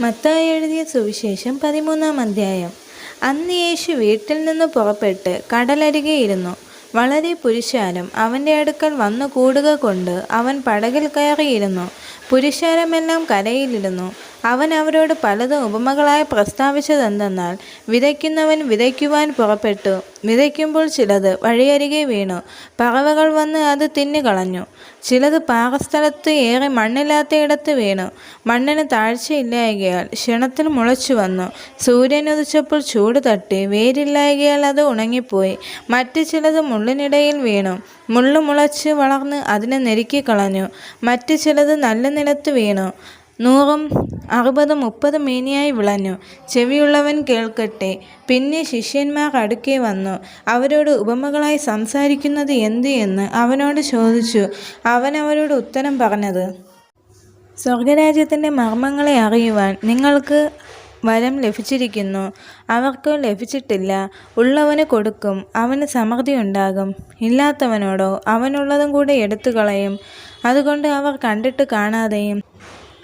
മത്തായി എഴുതിയ സുവിശേഷം പതിമൂന്നാം അധ്യായം. അന്ന് യേശു വീട്ടിൽ നിന്ന് പുറപ്പെട്ട് കടലരികെ ഇരുന്നു. വളരെ പുരുഷാരം അവന്റെ അടുക്കൽ വന്നു കൂടുക കൊണ്ട് അവൻ പടകിൽ കയറിയിരുന്നു. പുരുഷാരമെല്ലാം കരയിലിരുന്നു അവൻ അവരോട് പലതും ഉപമകളായി പ്രസ്താവിച്ചതെന്തെന്നാൽ വിതയ്ക്കുന്നവൻ വിതയ്ക്കുവാൻ പുറപ്പെട്ടു. വിതയ്ക്കുമ്പോൾ ചിലത് വഴിയരികെ വീണു. പറവകൾ വന്ന് അത് തിന്നുകളഞ്ഞു. ചിലത് പാറസ്ഥലത്ത് ഏറെ മണ്ണില്ലാത്തയിടത്ത് വീണു. മണ്ണിന് താഴ്ചയില്ലായകയാൽ ക്ഷണത്തിൽ മുളച്ചു വന്നു. സൂര്യൻ ഉദിച്ചപ്പോൾ ചൂട് തട്ടി. വേരില്ലായകയാൽ അത് ഉണങ്ങിപ്പോയി. മറ്റു ചിലത് മുള്ളിനിടയിൽ വീണു. മുള്ളു മുളച്ച് വളർന്ന് അതിനെ നെരുക്കിക്കളഞ്ഞു മറ്റു ചിലത് നല്ല നിലത്ത് വീണു. നൂറും അറുപതും മുപ്പതും മേനിയായി വിളഞ്ഞു. ചെവിയുള്ളവൻ കേൾക്കട്ടെ. പിന്നെ ശിഷ്യന്മാർ അടുക്കെ വന്നു. അവരോട് ഉപമകളായി സംസാരിക്കുന്നത് എന്ത് എന്ന് അവനോട് ചോദിച്ചു. അവൻ അവരോട് ഉത്തരം പറഞ്ഞത് സ്വർഗരാജ്യത്തിന്റെ മർമ്മങ്ങളെ അറിയുവാൻ നിങ്ങൾക്ക് വരം ലഭിച്ചിരിക്കുന്നു. അവർക്ക് ലഭിച്ചിട്ടില്ല. ഉള്ളവന് കൊടുക്കും. അവന് സമൃദ്ധി ഉണ്ടാകും ഇല്ലാത്തവനോടോ അവനുള്ളതും കൂടെ എടുത്തു കളയും അതുകൊണ്ട് അവർ കണ്ടിട്ട് കാണാതെയും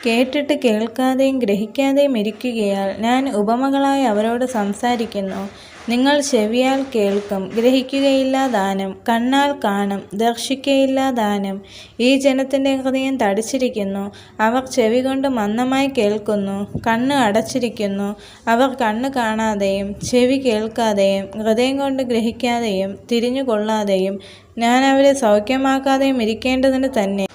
കേട്ടിട്ട് കേൾക്കാതെയും ഗ്രഹിക്കാതെയും ഇരിക്കുകയാൽ ഞാൻ ഉപമകളായി അവരോട് സംസാരിക്കുന്നു. നിങ്ങൾ ചെവിയാൽ കേൾക്കും. ഗ്രഹിക്കുകയില്ല ദാനം. കണ്ണാൽ കാണും. ദർശിക്കയില്ല ദാനം. ഈ ജനത്തിന്റെ ഹൃദയം തടിച്ചിരിക്കുന്നു. അവർ ചെവി കൊണ്ട് മന്ദമായി കേൾക്കുന്നു. കണ്ണ് അടച്ചിരിക്കുന്നു. അവർ കണ്ണ് കാണാതെയും ചെവി കേൾക്കാതെയും ഹൃദയം കൊണ്ട് ഗ്രഹിക്കാതെയും തിരിഞ്ഞുകൊള്ളാതെയും ഞാൻ അവരെ സൗഖ്യമാക്കാതെയും ഇരിക്കേണ്ടതിന് തന്നെ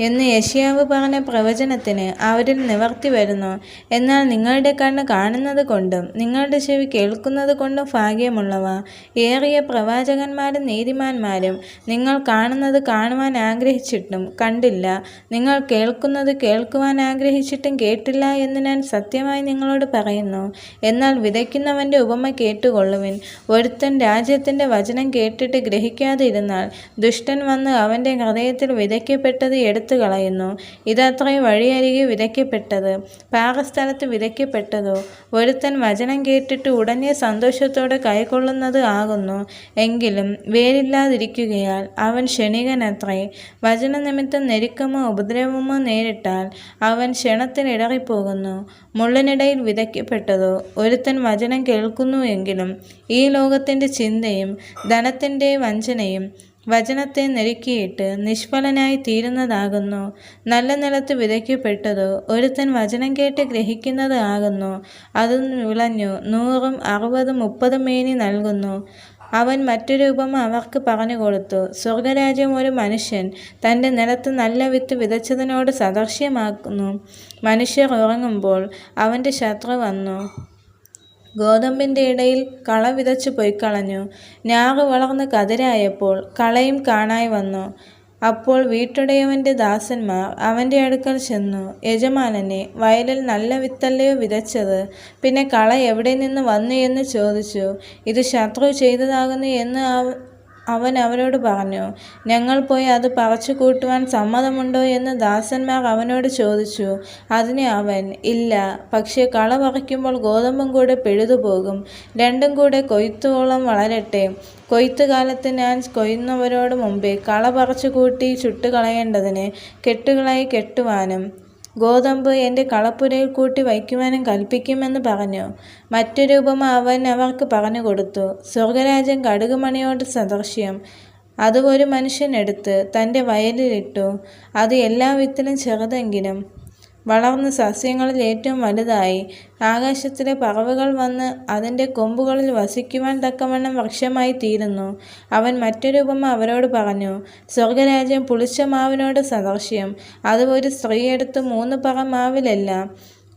എന്ന് യശിയാവ് പറഞ്ഞ പ്രവചനത്തിന് അവരിൽ നിവർത്തി വരുന്നു. എന്നാൽ നിങ്ങളുടെ കണ്ണ് കാണുന്നത് കൊണ്ടും നിങ്ങളുടെ ചെവി കേൾക്കുന്നത് കൊണ്ടും ഭാഗ്യമുള്ളവ. ഏറിയ പ്രവാചകന്മാരും നീതിമാന്മാരും നിങ്ങൾ കാണുന്നത് കാണുവാൻ ആഗ്രഹിച്ചിട്ടും കണ്ടില്ല. നിങ്ങൾ കേൾക്കുന്നത് കേൾക്കുവാൻ ആഗ്രഹിച്ചിട്ടും കേട്ടില്ല എന്ന് ഞാൻ സത്യമായി നിങ്ങളോട് പറയുന്നു. എന്നാൽ വിതയ്ക്കുന്നവന്റെ ഉപമ കേട്ടുകൊള്ളുവിൻ. ഒരുത്തൻ രാജ്യത്തിന്റെ വചനം കേട്ടിട്ട് ഗ്രഹിക്കാതിരുന്നാൽ ദുഷ്ടൻ വന്ന് അവന്റെ ഹൃദയത്തിൽ വിതയ്ക്കപ്പെട്ടത് എടുത്തു എടുത്തു കളയുന്നു. ഇതത്രയും വഴിയരികെ വിതയ്ക്കപ്പെട്ടത്. പാകസ്ഥലത്ത് വിതയ്ക്കപ്പെട്ടതോ? ഒരുത്തൻ വചനം കേട്ടിട്ട് ഉടനെ സന്തോഷത്തോടെ കൈക്കൊള്ളുന്നത് ആകുന്നു. എങ്കിലും വേരില്ലാതിരിക്കുകയാൽ അവൻ ക്ഷണികനത്രേ. വചനനിമിത്തം ഞെരുക്കമോ ഉപദ്രവമോ നേരിട്ടാൽ അവൻ ക്ഷണത്തിനിടറിപ്പോകുന്നു മുള്ളിനിടയിൽ വിതയ്ക്കപ്പെട്ടതോ? ഒരുത്തൻ വചനം കേൾക്കുന്നു എങ്കിലും ഈ ലോകത്തിന്റെ ചിന്തയും ധനത്തിന്റെ വഞ്ചനയും വചനത്തെ നെരുക്കിയിട്ട് നിഷ്ഫലനായി തീരുന്നതാകുന്നു. നല്ല നിലത്ത് വിതയ്ക്കപ്പെട്ടതോ ഒരുത്തൻ വചനം കേട്ട് ഗ്രഹിക്കുന്നത് ആകുന്നു. അത് വിളഞ്ഞു. നൂറും അറുപതും മുപ്പതും മേനി നൽകുന്നു. അവൻ മറ്റൊരു ഉപമ അവർക്ക് പറഞ്ഞു കൊടുത്തു. സ്വർഗരാജ്യം ഒരു മനുഷ്യൻ തന്റെ നിലത്ത് നല്ല വിത്ത് വിതച്ചതിനോട് സദർശ്യമാക്കുന്നു മനുഷ്യർ ഉറങ്ങുമ്പോൾ അവന്റെ ശത്രു വന്നു. ഗോതമ്പിന്റെ ഇടയിൽ കള വിതച്ചു പൊയ്ക്കളഞ്ഞു. ഞാറ് വളർന്ന് കതിരായപ്പോൾ കളയും കാണായി വന്നു. അപ്പോൾ വീട്ടുടയവന്റെ ദാസന്മാർ അവന്റെ അടുക്കൽ ചെന്നു. യജമാനനെ വയലിൽ നല്ല വിത്തല്ലയോ വിതച്ചത്? പിന്നെ കള എവിടെ നിന്ന് വന്നു? എന്ന് ചോദിച്ചു. ഇത് ശത്രു ചെയ്തതാകുന്നു എന്ന് അവൻ അവരോട് പറഞ്ഞു ഞങ്ങൾ പോയി അത് പറിച്ചു കൂട്ടുവാൻ സമ്മതമുണ്ടോ? എന്ന് ദാസന്മാർ അവനോട് ചോദിച്ചു അതിന് അവൻ ഇല്ല പക്ഷേ കള പറിക്കുമ്പോൾ ഗോതമ്പും കൂടെ പിഴുതുപോകും രണ്ടും കൂടെ കൊയ്ത്തോളം വളരട്ടെ. കൊയ്ത്തുകാലത്ത് ഞാൻ കൊയ്യുന്നവരോട് മുമ്പേ കള പറിച്ചു കൂട്ടി ചുട്ടുകളയേണ്ടതിന് കെട്ടുകളായി കെട്ടുവാനും ഗോതമ്പ് എന്റെ കളപ്പുരയിൽ കൂട്ടി വയ്ക്കുവാനും കൽപ്പിക്കുമെന്ന് പറഞ്ഞു. മറ്റൊരു ഉപമ അവൻ അവർക്ക് പറഞ്ഞു കൊടുത്തു. സ്വർഗരാജൻ കടുകുമണിയോട് സദൃശ്യം. അത് ഒരു മനുഷ്യൻ എടുത്ത് തന്റെ വയലിലിട്ടു അത് എല്ലാ വിത്തിലും ചെറുതെങ്കിലും വളർന്ന് സസ്യങ്ങളിൽ ഏറ്റവും വലുതായി. ആകാശത്തിലെ പറവുകൾ വന്ന് അതിന്റെ കൊമ്പുകളിൽ വസിക്കുവാൻ തക്കവണ്ണം വൃക്ഷമായി തീരുന്നു. അവൻ മറ്റൊരു ഉപമ അവരോട് പറഞ്ഞു സ്വർഗരാജ്യം പുളിച്ച മാവിനോട് സദൃശ്യം. അത് ഒരു സ്ത്രീയെടുത്ത് മൂന്ന് പറ മാവിലെല്ലാം.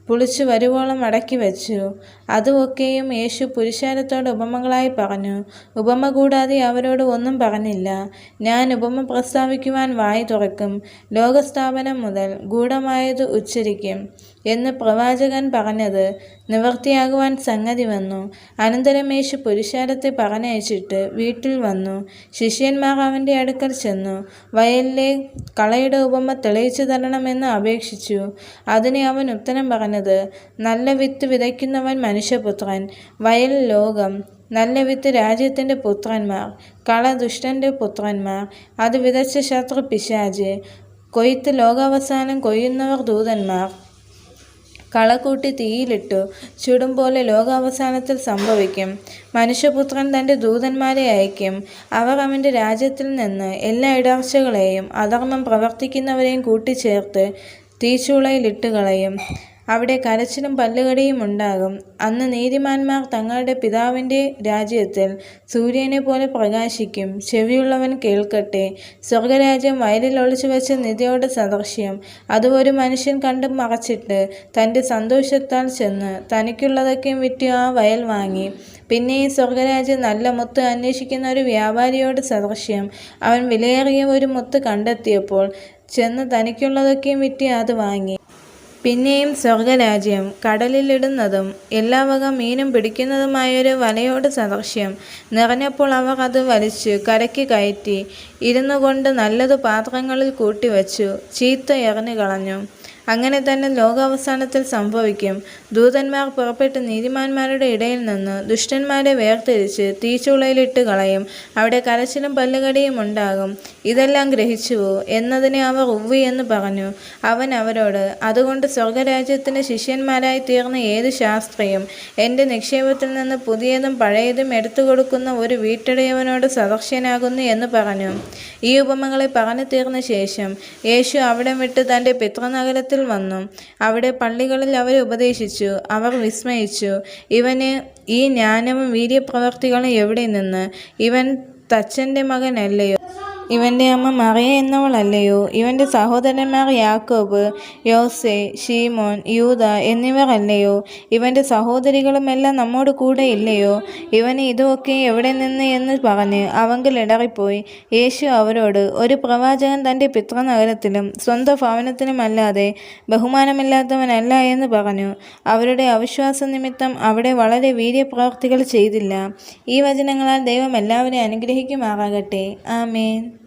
പുളിച്ചു വരുവോളം അടക്കി വെച്ചു. അതുമൊക്കെയും യേശു പുരുഷാരത്തോട് ഉപമകളായി പറഞ്ഞു. ഉപമ കൂടാതെ അവരോട് ഒന്നും പറഞ്ഞില്ല. ഞാൻ ഉപമ പ്രസ്താവിക്കുവാൻ വായി തുറക്കും. ലോകസ്ഥാപനം മുതൽ ഗൂഢമായത് ഉച്ചരിക്കും. എന്ന് പ്രവാചകൻ പറഞ്ഞത്. നിവർത്തിയാകുവാൻ സംഗതി വന്നു. അനന്തരം യേശു പുരുഷാരത്തെ പറഞ്ഞയച്ചിട്ട് വീട്ടിൽ വന്നു. ശിഷ്യന്മാർ അവന്റെ അടുക്കൽ ചെന്നു. വയലിലെ കളയുടെ ഉപമ തെളിയിച്ചു തരണമെന്ന് അപേക്ഷിച്ചു. അതിനെ അവൻ ഉത്തരം പറഞ്ഞത് നല്ല വിത്ത് വിതയ്ക്കുന്നവൻ മനുഷ്യപുത്രൻ. വയൽ ലോകം. നല്ല വിത്ത് രാജ്യത്തിന്റെ പുത്രന്മാർ. കള ദുഷ്ടന്റെ പുത്രന്മാർ. അത് വിതച്ച ശത്രു പിശാജ് കൊയ്ത്ത് ലോകാവസാനം കൊയ്യുന്നവർ ദൂതന്മാർ. കളകൂട്ടി തീയിലിട്ടു. ചുടും പോലെ ലോകാവസാനത്തിൽ സംഭവിക്കും. മനുഷ്യപുത്രൻ തന്റെ ദൂതന്മാരെ അയക്കും അവർ അവന്റെ രാജ്യത്തിൽ നിന്ന് എല്ലാ ഇടർച്ചകളെയും അധർമ്മം പ്രവർത്തിക്കുന്നവരെയും കൂട്ടിച്ചേർത്ത് തീച്ചൂളയിലിട്ട് കളയും. അവിടെ കരച്ചിലും പല്ലുകടിയും ഉണ്ടാകും. അന്ന് നീതിമാന്മാർ തങ്ങളുടെ പിതാവിന്റെ രാജ്യത്തിൽ സൂര്യനെ പോലെ പ്രകാശിക്കും. ചെവിയുള്ളവൻ കേൾക്കട്ടെ. സ്വർഗരാജ്യം വയലിൽ ഒളിച്ചു വെച്ച നിധിയോട് സദൃശ്യം. അത് ഒരു മനുഷ്യൻ കണ്ട് മറച്ചിട്ട് തന്റെ സന്തോഷത്താൽ ചെന്ന് തനിക്കുള്ളതൊക്കെയും വിറ്റ് ആ വയൽ വാങ്ങി. പിന്നെ ഈ സ്വർഗരാജ്യം നല്ല മുത്ത് അന്വേഷിക്കുന്ന ഒരു വ്യാപാരിയോട് സദൃശ്യം. അവൻ വിലയേറിയ ഒരു മുത്ത് കണ്ടെത്തിയപ്പോൾ ചെന്ന് തനിക്കുള്ളതൊക്കെയും വിറ്റ് അത് വാങ്ങി. പിന്നെയും സ്വർഗരാജ്യം കടലിലിടുന്നതും എല്ലാ വക മീനും പിടിക്കുന്നതുമായൊരു വലയോട് സദൃശ്യം. നിറഞ്ഞപ്പോൾ അവർ അത് വലിച്ചു കരയ്ക്ക് കയറ്റി ഇരുന്നു കൊണ്ട് നല്ലത് പാത്രങ്ങളിൽ കൂട്ടിവച്ചു ചീത്ത എറിഞ്ഞു കളഞ്ഞു. അങ്ങനെ തന്നെ ലോകാവസാനത്തിൽ സംഭവിക്കും. ദൂതന്മാർ പുറപ്പെട്ട് നീതിമാന്മാരുടെ ഇടയിൽ നിന്ന് ദുഷ്ടന്മാരെ വേർതിരിച്ച് തീച്ചുളയിലിട്ട് കളയും. അവിടെ കരച്ചിലും പല്ലുകടിയും ഉണ്ടാകും. ഇതെല്ലാം ഗ്രഹിച്ചുവോ എന്നതിനെ അവർ ഉവ്വി എന്ന് പറഞ്ഞു. അവൻ അവരോട് അതുകൊണ്ട് സ്വർഗരാജ്യത്തിന് ശിഷ്യന്മാരായി തീർന്ന ഏത് ശാസ്ത്രിയും എന്റെ നിക്ഷേപത്തിൽ നിന്ന് പുതിയതും പഴയതും എടുത്തു കൊടുക്കുന്ന ഒരു വീട്ടിടയവനോട് സദർശ്യനാകുന്നു എന്ന് പറഞ്ഞു. ഈ ഉപമകളെ പറഞ്ഞു തീർന്ന ശേഷം യേശു അവിടം വിട്ട് തന്റെ പിതൃനഗരത്തിൽ വന്നു. അവിടെ പള്ളികളിൽ അവരെ ഉപദേശിച്ചു. അവർ വിസ്മയിച്ചു. ഇവന് ഈ ജ്ഞാനവും വീര്യപ്രവർത്തികളും എവിടെ നിന്ന്? ഇവൻ തച്ചന്റെ മകനല്ലയോ? ഇവന്റെ അമ്മ മറിയ എന്നവളല്ലയോ. ഇവന്റെ സഹോദരന്മാർ യാക്കോബ് യോസെ ഷീമോൻ യൂത എന്നിവർ അല്ലയോ ഇവന്റെ സഹോദരികളുമെല്ലാം നമ്മോട് കൂടെ ഇല്ലയോ. ഇവന് ഇതൊക്കെ എവിടെ നിന്ന് എന്ന് പറഞ്ഞ് അവങ്കിൽ ഇടറിപ്പോയി. യേശു അവരോട് ഒരു പ്രവാചകൻ തന്റെ പിതൃനഗരത്തിലും സ്വന്തം ഭവനത്തിലുമല്ലാതെ ബഹുമാനമില്ലാത്തവനല്ല എന്ന് പറഞ്ഞു. അവരുടെ അവിശ്വാസ നിമിത്തം അവിടെ വളരെ വീര്യപ്രവർത്തികൾ ചെയ്തില്ല. ഈ വചനങ്ങളാൽ ദൈവം എല്ലാവരെയും അനുഗ്രഹിക്കുമാറാകട്ടെ. ആമേൻ.